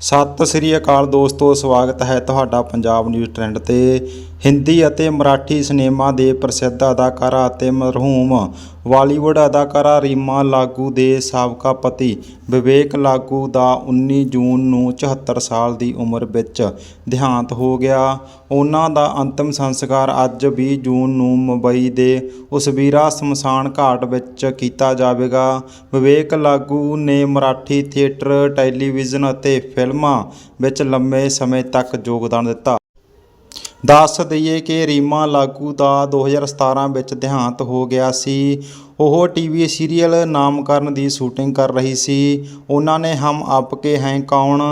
ਸਤਿ ਸ੍ਰੀ ਅਕਾਲ ਦੋਸਤੋ, ਸਵਾਗਤ ਹੈ ਤੁਹਾਡਾ ਪੰਜਾਬ ਨਿਊਜ਼ ਟ੍ਰੈਂਡ ਤੇ। ਹਿੰਦੀ ਅਤੇ ਮਰਾਠੀ ਸਿਨੇਮਾ ਦੇ ਪ੍ਰਸਿੱਧ ਅਦਾਕਾਰਾ ਅਤੇ ਮਰਹੂਮ ਬਾਲੀਵੁੱਡ ਅਦਾਕਾਰਾ ਰੀਮਾ ਲਾਗੂ ਦੇ ਸਾਬਕਾ ਪਤੀ ਵਿਵੇਕ ਲਾਗੂ ਦਾ 19 ਜੂਨ ਨੂੰ 74 ਸਾਲ ਦੀ ਉਮਰ ਵਿੱਚ ਦੇਹਾਂਤ ਹੋ ਗਿਆ। ਉਹਨਾਂ ਦਾ ਅੰਤਮ ਸੰਸਕਾਰ ਅੱਜ 20 ਜੂਨ ਨੂੰ ਮੁੰਬਈ ਦੇ ਉਸਵੀਰਾ ਸ਼ਮਸ਼ਾਨ ਘਾਟ ਵਿੱਚ ਕੀਤਾ ਜਾਵੇਗਾ। ਵਿਵੇਕ ਲਾਗੂ ਨੇ ਮਰਾਠੀ ਥੀਏਟਰ, ਟੈਲੀਵਿਜ਼ਨ ਅਤੇ ਫਿਲਮਾਂ ਫਿਲਮਾਂ ਵਿੱਚ ਲੰਮੇ ਸਮੇਂ ਤੱਕ ਯੋਗਦਾਨ ਦਿੱਤਾ। ਦੱਸ ਦਈਏ ਕਿ ਰੀਮਾ ਲਾਗੂ ਦਾ 2017 ਵਿੱਚ ਦੇਹਾਂਤ ਹੋ ਗਿਆ ਸੀ। ਉਹ ਟੀਵੀ ਸੀਰੀਅਲ ਨਾਮਕਰਨ ਦੀ ਸ਼ੂਟਿੰਗ ਕਰ ਰਹੀ ਸੀ। ਉਹਨਾਂ ਨੇ ਹਮ ਆਪਕੇ ਹੈ ਕੌਣ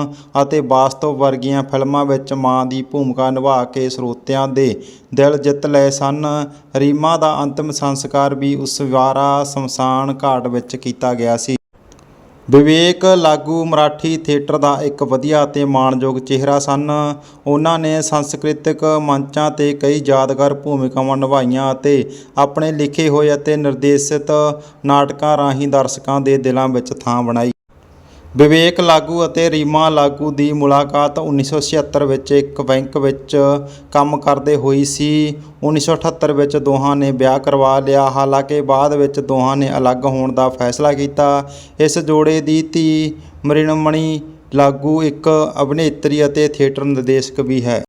ਅਤੇ ਵਾਸਤਵ ਵਰਗੀਆਂ ਫਿਲਮਾਂ ਵਿੱਚ ਮਾਂ ਦੀ ਭੂਮਿਕਾ ਨਿਭਾ ਕੇ ਸਰੋਤਿਆਂ ਦੇ ਦਿਲ ਜਿੱਤ ਲਏ ਸਨ। ਰੀਮਾ ਦਾ ਅੰਤਿਮ ਸੰਸਕਾਰ ਵੀ ਉਸ ਵਾਰਾ ਸ਼ਮਸ਼ਾਨ ਘਾਟ ਵਿੱਚ ਕੀਤਾ ਗਿਆ ਸੀ। ਵਿਵੇਕ ਲਾਗੂ ਮਰਾਠੀ ਥੀਏਟਰ ਦਾ ਇੱਕ ਵਧੀਆ ਅਤੇ ਮਾਣਯੋਗ ਚਿਹਰਾ ਸਨ। ਉਹਨਾਂ ਨੇ ਸਾਂਸਕ੍ਰਿਤਿਕ ਮੰਚਾਂ ਤੇ ਕਈ ਯਾਦਗਾਰ ਭੂਮਿਕਾਵਾਂ ਨਿਭਾਈਆਂ ਅਤੇ ਆਪਣੇ ਲਿਖੇ ਹੋਏ ਅਤੇ ਨਿਰਦੇਸ਼ਿਤ ਨਾਟਕਾਂ ਰਾਹੀਂ ਦਰਸ਼ਕਾਂ ਦੇ ਦਿਲਾਂ ਵਿੱਚ ਥਾਂ ਬਣਾਈ। ਵਿਵੇਕ ਲਾਗੂ ਅਤੇ ਰੀਮਾ ਲਾਗੂ ਦੀ ਮੁਲਾਕਾਤ 1976 ਵਿੱਚ ਇੱਕ ਬੈਂਕ ਵਿੱਚ ਕੰਮ ਕਰਦੇ ਹੋਈ ਸੀ। 1978 ਵਿੱਚ ਦੋਹਾਂ ਨੇ ਵਿਆਹ ਕਰਵਾ ਲਿਆ। ਹਾਲਾਂਕਿ ਬਾਅਦ ਵਿੱਚ ਦੋਹਾਂ ਨੇ ਅਲੱਗ ਹੋਣ ਦਾ ਫੈਸਲਾ ਕੀਤਾ। ਇਸ ਜੋੜੇ ਦੀ ਧੀ ਮ੍ਰਿਣਮਣੀ ਲਾਗੂ ਇੱਕ ਅਭਿਨੇਤਰੀ ਅਤੇ ਥੀਏਟਰ ਨਿਰਦੇਸ਼ਕ ਵੀ ਹੈ।